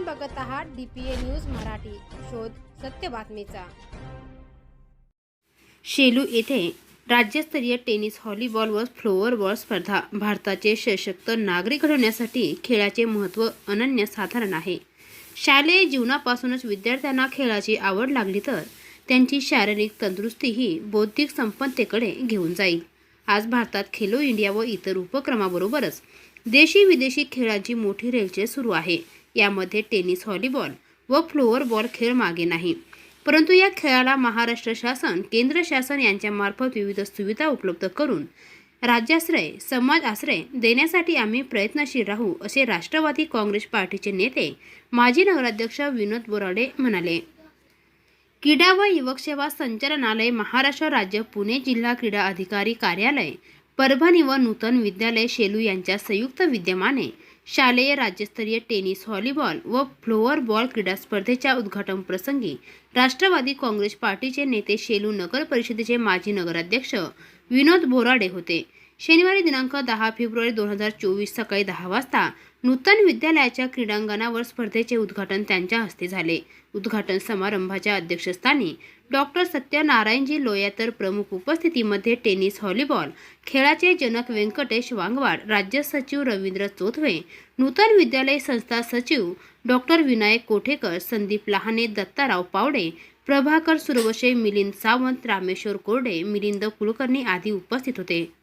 आपण बघत आहात डीपीए न्यूज मराठी. शोध सत्य बातमीचा. शेलू येथे राज्यस्तरीय टेनिस व्हॉलीबॉल व फ्लोअरबॉल स्पर्धा. भारताचे सशक्त नागरिक घडवण्यासाठी खेळाचे महत्त्व अनन्यसाधारण आहे. शालेय जीवनापासूनच विद्यार्थ्यांना खेळाची आवड लागली तर त्यांची शारीरिक तंदुरुस्तीही बौद्धिक संपन्नतेकडे घेऊन जाईल. आज भारतात खेलो इंडिया व इतर उपक्रमाबरोबरच देशी विदेशी खेळांची मोठी रेलचेल सुरू आहे. यामध्ये टेनिस व्हॉलीबॉल व फ्लोअरबॉल खेळ मागे नाही. परंतु या खेळाला महाराष्ट्र शासन केंद्र शासन यांच्यामार्फत विविध सुविधा उपलब्ध करून राज्याश्रय समाज आश्रय देण्यासाठी आम्ही प्रयत्नशील राहू असे राष्ट्रवादी काँग्रेस पार्टीचे नेते माजी नगराध्यक्ष विनोद बोराडे म्हणाले. क्रीडा व युवक सेवा संचालनालय महाराष्ट्र राज्य पुणे जिल्हा क्रीडा अधिकारी कार्यालय परभणी व नूतन विद्यालय शेलू यांच्या संयुक्त विद्यमाने शालेय राज्यस्तरीय टेनिस व्हॉलीबॉल व फ्लोअरबॉल क्रीडा स्पर्धेच्या उद्घाटन प्रसंगी राष्ट्रवादी काँग्रेस पार्टीचे नेते शेलू नगर परिषदेचे माजी नगराध्यक्ष विनोद बोराडे होते. शनिवारी दिनांक दहा फेब्रुवारी दोन हजार चोवीस सकाळी दहा वाजता नूतन विद्यालयाच्या क्रीडांगणावर स्पर्धेचे उद्घाटन त्यांच्या हस्ते झाले. उद्घाटन समारंभाच्या अध्यक्षस्थानी डॉक्टर सत्यनारायणजी लोया तर प्रमुख उपस्थितीमध्ये टेनिस व्हॉलीबॉल खेळाचे जनक व्यंकटेश वांगवाड राज्य सचिव रवींद्र चोथवे नूतन विद्यालय संस्था सचिव डॉक्टर विनायक कोठेकर संदीप लहाने दत्ताराव पावडे प्रभाकर सुरवशे मिलिंद सावंत रामेश्वर कोरडे मिलिंद कुलकर्णी आदी उपस्थित होते.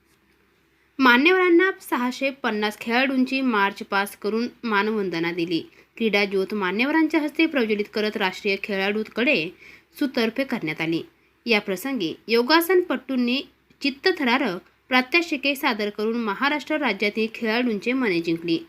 मान्यवरांना सहाशे पन्नास खेळाडूंची मार्च पास करून मानवंदना दिली. क्रीडा ज्योत मान्यवरांच्या हस्ते प्रज्वलित करत राष्ट्रीय खेळाडूंकडे सुतर्फे करण्यात आली. या प्रसंगी योगासनपटूंनी चित्तथरारक प्रात्यक्षिके सादर करून महाराष्ट्र राज्यातील खेळाडूंचे मने जिंकली.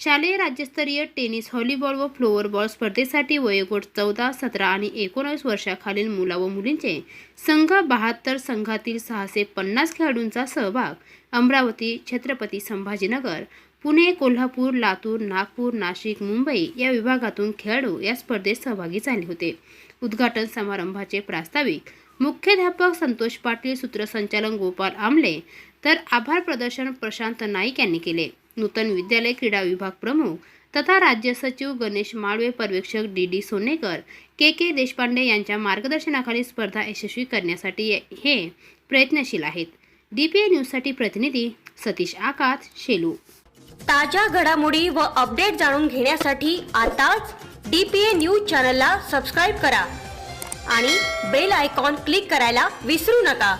शालेय राज्यस्तरीय टेनिस व्हॉलीबॉल व फ्लोअरबॉल स्पर्धेसाठी वयोगट चौदा सतरा आणि एकोणावीस वर्षाखालील मुला व मुलींचे संघ बहात्तर संघातील सहाशे पन्नास खेळाडूंचा सहभाग. अमरावती छत्रपती संभाजीनगर पुणे कोल्हापूर लातूर नागपूर नाशिक मुंबई या विभागातून खेळाडू या स्पर्धेत सहभागी झाले होते. उद्घाटन समारंभाचे प्रास्ताविक मुख्याध्यापक संतोष पाटील सूत्रसंचालन गोपाल आमले तर आभार प्रदर्शन प्रशांत नाईक यांनी केले. नूतन विद्यालय क्रीडा विभाग प्रमुख तथा राज्य सचिव गणेश माळवे पर्यवेक्षक D D Sonekar K K Deshpande यांच्या मार्गदर्शनाखाली स्पर्धा यशस्वी करण्यासाठी हे प्रयत्नशील आहेत. डी पी ए न्यूजसाठी प्रतिनिधी सतीश आकात शेलू. ताज्या घडामोडी व अपडेट जाणून घेण्यासाठी आताच डी पी ए न्यूज चॅनलला सबस्क्राईब करा आणि बेल आयकॉन क्लिक करायला विसरू नका.